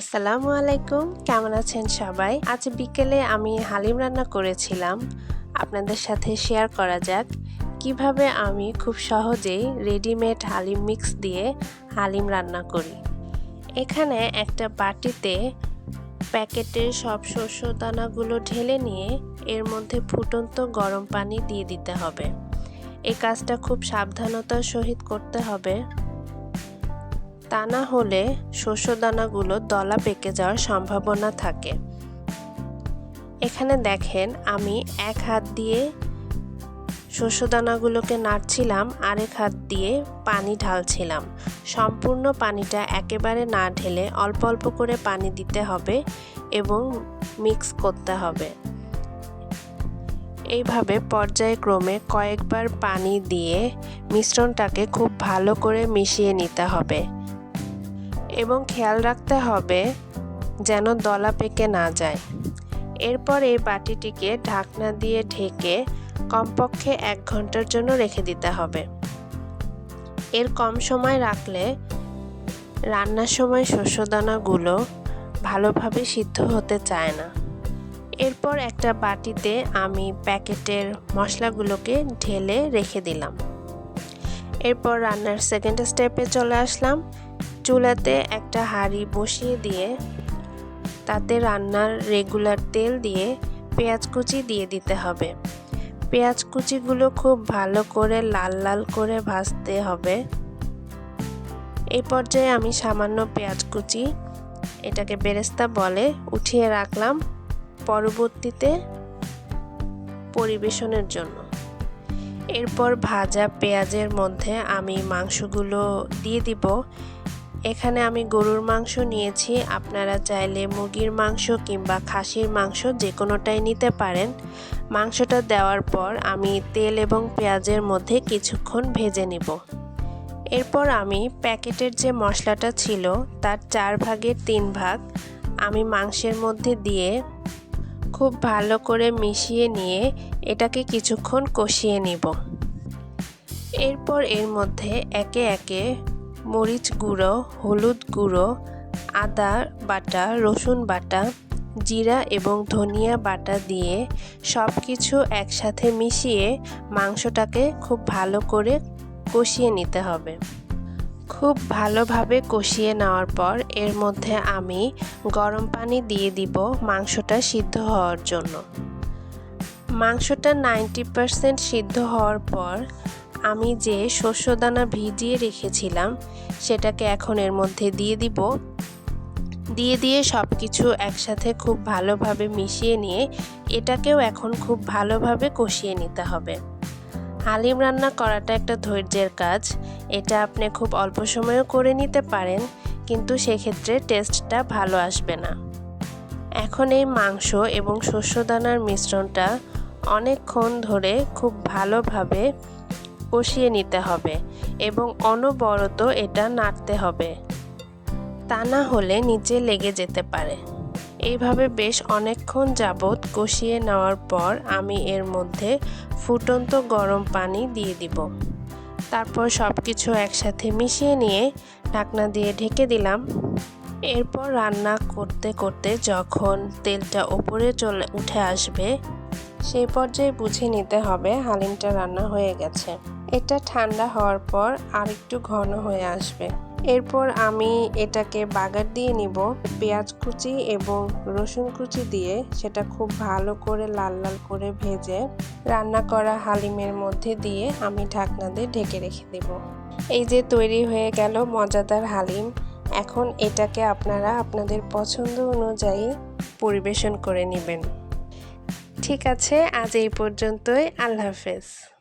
আসসালামু আলাইকুম, কেমন আছেন সবাই? আজ বিকেলে আমি হালিম রান্না করেছিলাম। আপনাদের সাথে শেয়ার করা যাক কীভাবে আমি খুব সহজেই রেডিমেড হালিম মিক্স দিয়ে হালিম রান্না করি। এখানে একটা বাটিতে প্যাকেটের সব শস্য দানাগুলো ঢেলে নিয়ে এর মধ্যে ফুটন্ত গরম পানি দিয়ে দিতে হবে। এই কাজটা খুব সাবধানতার সহিত করতে হবে। তা না হলে শস্য দানাগুলো দলা পেকে যাওয়ার সম্ভাবনা থাকে। এখানে দেখেন, আমি এক হাত দিয়ে শস্য দানাগুলোকে নাড়ছিলাম, আরেক হাত দিয়ে পানি ঢালছিলাম। সম্পূর্ণ পানিটা একেবারে না ঢেলে অল্প অল্প করে পানি দিতে হবে এবং মিক্স করতে হবে। এইভাবে পর্যায়ক্রমে কয়েকবার পানি দিয়ে মিশ্রণটাকে খুব ভালো করে মিশিয়ে নিতে হবে। এবং খেয়াল রাখতে হবে যেন দলা পেকে না যায়। এরপর এই বাটিটিকে ঢাকনা দিয়ে ঢেকে কমপক্ষে এক ঘণ্টার জন্য রেখে দিতে হবে। এর কম সময় রাখলে রান্নার সময় শস্যদানাগুলো ভালোভাবে সিদ্ধ হতে চায় না। এরপর একটা বাটিতে আমি প্যাকেটের মশলাগুলোকে ঢেলে রেখে দিলাম। এরপর রান্নার সেকেন্ড স্টেপে চলে আসলাম। চুলাতে একটা হাঁড়ি বসিয়ে দিয়ে, তাতে রান্নার রেগুলার তেল দিয়ে পেঁয়াজ কুচি দিয়ে দিতে হবে। পেঁয়াজ কুচিগুলো খুব ভালো করে লাল লাল করে ভাজতে হবে। এই পর্যায়ে আমি সামান্য পেঁয়াজ কুচি, এটাকে বেরেস্তা বলে উঠিয়ে রাখলাম পরবর্তীতে পরিবেশনের জন্য। এরপর ভাজা পেঁয়াজের মধ্যে আমি মাংসগুলো দিয়ে দিব। এখানে আমি গরুর মাংস নিয়েছি। আপনারা চাইলে মুরগির মাংস কিংবা খাসির মাংস যে কোনোটাই নিতে পারেন। মাংসটা দেওয়ার পর আমি তেল এবং পেঁয়াজের মধ্যে কিছুক্ষণ ভেজে নিব। এরপর আমি প্যাকেটের যে মশলাটা ছিল, তার চার ভাগের তিন ভাগ আমি মাংসের মধ্যে দিয়ে খুব ভালো করে মিশিয়ে নিয়ে এটাকে কিছুক্ষণ কষিয়ে নিব। এরপর এর মধ্যে একে একে মরিচ গুঁড়ো, হলুদ গুঁড়ো, আদা বাটা, রসুন বাটা, জিরা এবং ধনিয়া বাটা দিয়ে সব কিছু একসাথে মিশিয়ে মাংসটাকে খুব ভালো করে কষিয়ে নিতে হবে। খুব ভালোভাবে কষিয়ে নেওয়ার পর এর মধ্যে আমি গরম পানি দিয়ে দিব মাংসটা সিদ্ধ হওয়ার জন্য। মাংসটা নাইনটি পারসেন্ট সিদ্ধ হওয়ার পর আমি যে শস্যদানা ভিজিয়ে রেখেছিলাম, সেটাকে এখন এর মধ্যে দিয়ে দিব। দিয়ে দিয়ে সব কিছু একসাথে খুব ভালোভাবে মিশিয়ে নিয়ে, এটাকেও এখন খুব ভালোভাবে কষিয়ে নিতে হবে। হালিম রান্না করাটা একটা ধৈর্যের কাজ। এটা আপনি খুব অল্প সময়েও করে নিতে পারেন, কিন্তু সেক্ষেত্রে টেস্টটা ভালো আসবে না। এখন এই মাংস এবং শস্যদানার মিশ্রণটা অনেকক্ষণ ধরে খুব ভালোভাবে কষিয়ে নিতে হবে এবং অনবরত এটা নাড়তে হবে। তা না হলে নিচে লেগে যেতে পারে। এইভাবে বেশ অনেকক্ষণ যাবৎ কষিয়ে নেওয়ার পর আমি এর মধ্যে ফুটন্ত গরম পানি দিয়ে দিব। তারপর সব কিছু একসাথে মিশিয়ে নিয়ে ঢাকনা দিয়ে ঢেকে দিলাম। এরপর রান্না করতে করতে যখন তেলটা ওপরে চলে, উঠে আসবে সেই পর্যায়ে বুঝে নিতে হবে হালিমটা রান্না হয়ে গেছে। এটা ঠান্ডা হওয়ার পর আর একটু ঘন হয়ে আসবে। এরপর আমি এটাকে বাগার দিয়ে নিব, পেঁয়াজ কুচি এবং রসুন কুচি দিয়ে সেটা খুব ভালো করে লাল লাল করে ভেজে রান্না করা হালিমের মধ্যে দিয়ে আমি ঢাকনা দিয়ে ঢেকে রেখে দেব। এই যে তৈরি হয়ে গেল মজাদার হালিম। এখন এটাকে আপনারা আপনাদের পছন্দ অনুযায়ী পরিবেশন করে নেবেন। ঠিক আছে আজ এই পর্যন্তই। আল্লাহ হাফেজ।